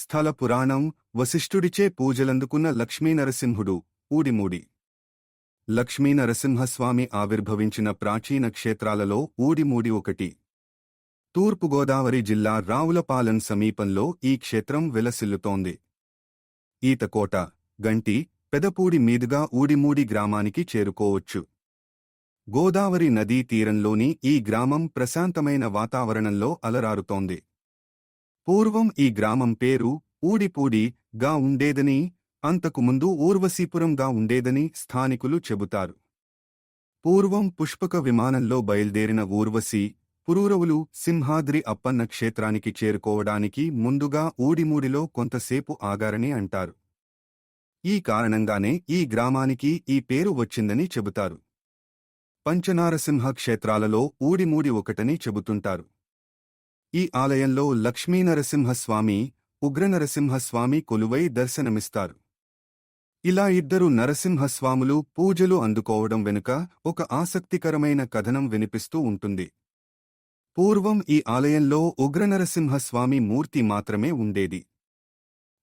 స్థల పురాణం వశిష్ఠుడిచే పూజలందుకున్న లక్ష్మీనరసింహుడు ఊడిమూడి. లక్ష్మీనరసింహస్వామి ఆవిర్భవించిన ప్రాచీన క్షేత్రాలలో ఊడిమూడి ఒకటి. తూర్పుగోదావరి జిల్లా రావులపాలెం సమీపంలో ఈ క్షేత్రం విలసిల్లుతోంది. ఈతకోట గంటి పెదపూడి మీదుగా ఊడిమూడి గ్రామానికి చేరుకోవచ్చు. గోదావరి నదీ తీరంలోని ఈ గ్రామం ప్రశాంతమైన వాతావరణంలో అలరారుతోంది. పూర్వం ఈ గ్రామం పేరు ఊడిపూడి గా ఉండేదని అంతకుముందు ఊర్వశీపురంగా ఉండేదని స్థానికులు చెబుతారు. పూర్వం పుష్పక విమానంలో బయల్దేరిన ఊర్వశి పురూరవులు సింహాద్రి అప్పన్న క్షేత్రానికి చేరుకోవడానికి ముందుగా ఊడిమూడిలో కొంతసేపు ఆగారని అంటారు. ఈ కారణంగానే ఈ గ్రామానికి ఈ పేరు వచ్చిందని చెబుతారు. పంచనారసింహ క్షేత్రాలలో ఊడిమూడి ఒకటని చెబుతుంటారు. ఈ ఆలయంలో లక్ష్మీనరసింహస్వామి ఉగ్రనరసింహస్వామి కొలువై దర్శనమిస్తారు. ఇలా ఇద్దరు నరసింహస్వాములు పూజలు అందుకోవడం వెనుక ఒక ఆసక్తికరమైన కథనం వినిపిస్తూ ఉంటుంది. పూర్వం ఈ ఆలయంలో ఉగ్రనరసింహస్వామి మూర్తి మాత్రమే ఉండేది.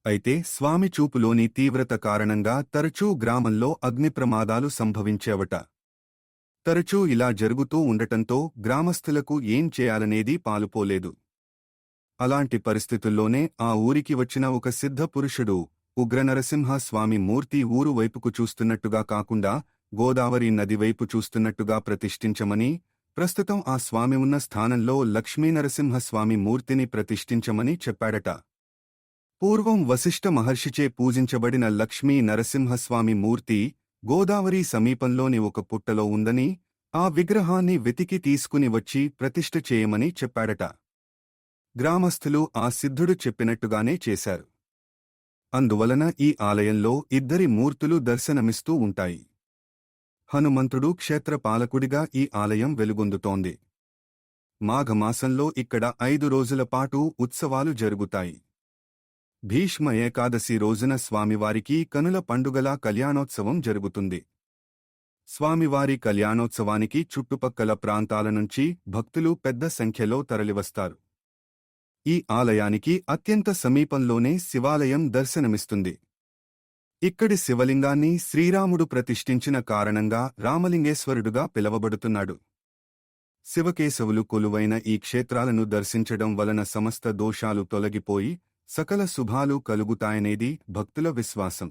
అయితే స్వామి చూపులోని తీవ్రత కారణంగా తరచూ గ్రామంలో అగ్నిప్రమాదాలు సంభవించేవట. తరచూ ఇలా జరుగుతూ ఉండటంతో గ్రామస్థులకు ఏం చేయాలనేది పాలుపోలేదు. అలాంటి పరిస్థితుల్లోనే ఆ ఊరికి వచ్చిన ఒక సిద్ధ పురుషుడు ఉగ్రనరసింహ స్వామి మూర్తి ఊరు వైపుకు చూస్తున్నట్టుగా కాకుండా గోదావరి నది వైపు చూస్తున్నట్టుగా ప్రతిష్ఠించమని ప్రస్తుతం ఆ స్వామి ఉన్న స్థానంలో లక్ష్మీనరసింహస్వామి మూర్తిని ప్రతిష్ఠించమని చెప్పాడట. పూర్వం వశిష్ఠ మహర్షిచే పూజించబడిన లక్ష్మీ నరసింహస్వామి మూర్తి గోదావరి సమీపంలోని ఒక పుట్టలో ఉందని ఆ విగ్రహాన్ని వెతికి తీసుకుని వచ్చి ప్రతిష్ఠ చేయమని చెప్పాడట. గ్రామస్థులు ఆ సిద్ధుడు చెప్పినట్టుగానే చేశారు. అందువలన ఈ ఆలయంలో ఇద్దరి మూర్తులు దర్శనమిస్తూ ఉంటాయి. హనుమంతుడు క్షేత్రపాలకుడిగా ఈ ఆలయం వెలుగొందుతోంది. మాఘమాసంలో ఇక్కడ ఐదు రోజుల పాటు ఉత్సవాలు జరుగుతాయి. భీష్మ ఏకాదశి రోజున స్వామివారికి కనుల పండుగలా కళ్యాణోత్సవం జరుగుతుంది. స్వామివారి కళ్యాణోత్సవానికి చుట్టుపక్కల ప్రాంతాల నుంచి భక్తులు పెద్ద సంఖ్యలో తరలివస్తారు. ఈ ఆలయానికి అత్యంత సమీపంలోనే శివాలయం దర్శనమిస్తుంది. ఇక్కడి శివలింగాన్ని శ్రీరాముడు ప్రతిష్ఠించిన కారణంగా రామలింగేశ్వరుడుగా పిలవబడుతున్నాడు. శివకేశవులు కొలువైన ఈ క్షేత్రాలను దర్శించడం వలన సమస్త దోషాలు తొలగిపోయి సకల శుభాలు కలుగుతాయనేది భక్తుల విశ్వాసం.